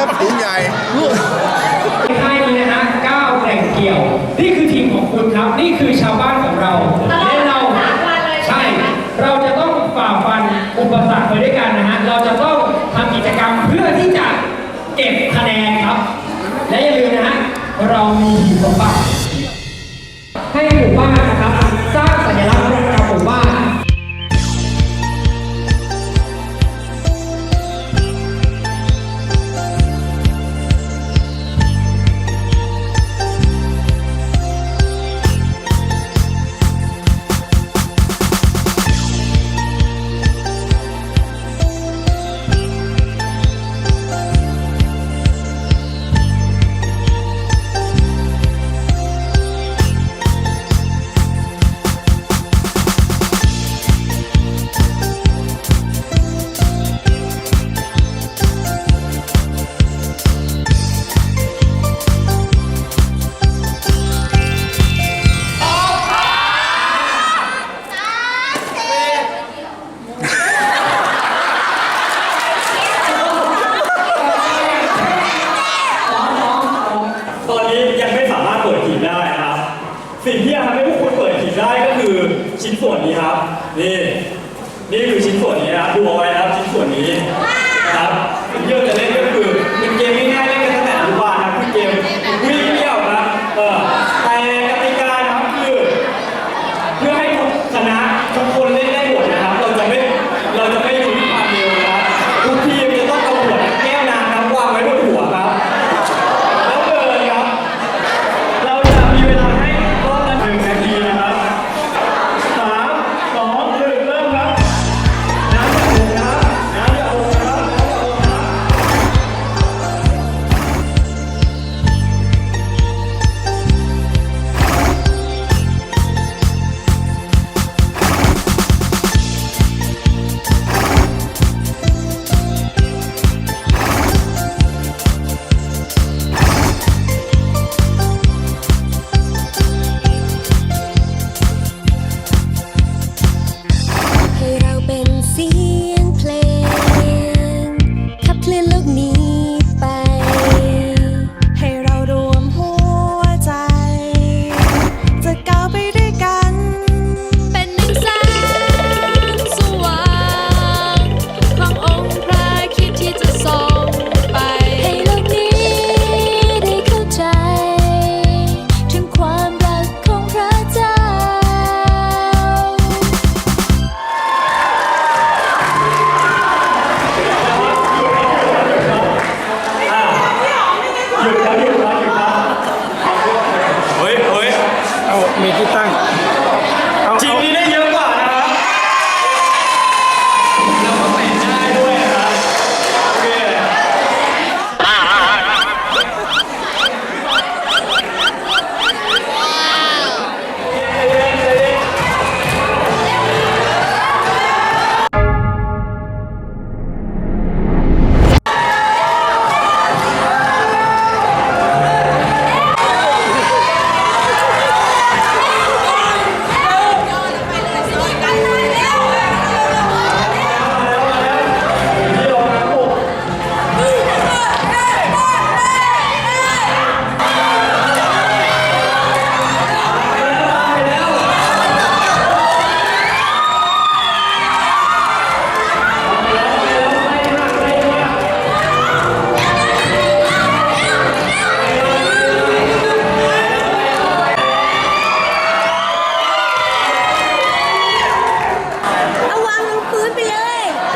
ครับถุงใหญ่ค่ยนะฮะก้าวแกร่งเกี่ยว นี่คือทีมของคุณครับ นี่คือชาวบ้านของเราและเรา ใช่ เราจะต้องฝ่าฟันอุปสรรคไปด้วยกันนะฮะ เราจะต้อง นี่นี่คือชิ้นส่วนนี้นะครับดูเอาไว้นะครับชิ้นส่วนนี้นะครับผมเยอะจะเล่น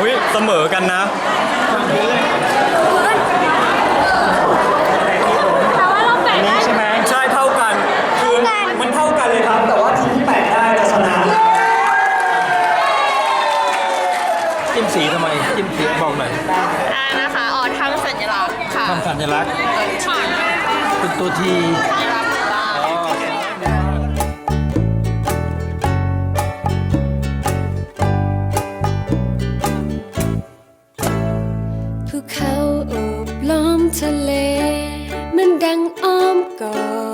อุ้ยเสมอกันนะ แต่ว่าเราแปะได้ใช่ไหมใช่เท่ากัน คือมันเท่ากันเลยครับ แต่ว่าทีที่แปดได้จะชนะ จิ้มสีทำไม จิ้มสีบอกหน่อยอ่านะคะอ๋อทำสัญลักษณ์ค่ะทำสัญลักษณ์ตัวที สัญลั ภูเขาอบล้อมทะเล มันดังอ้อมกอด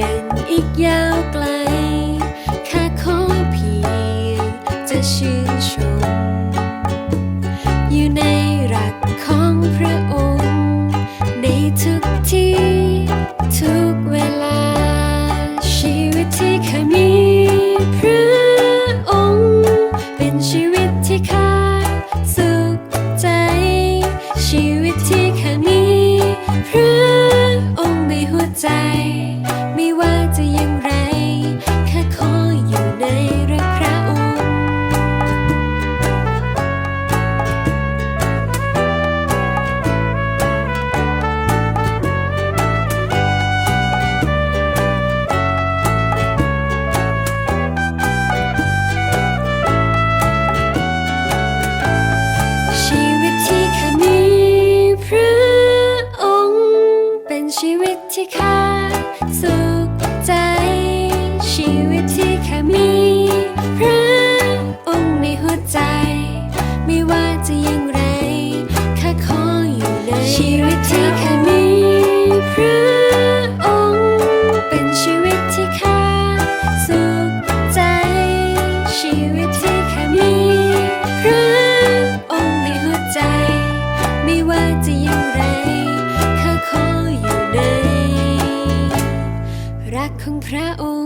ยังอีกยาวไกล ที่ค่าสุขใจ ชีวิตที่แค่มีพระองค์ในหัวใจ ไม่ว่าจะยังไรข้าขออยู่ในชีวิตที่ข้า ของพระองค์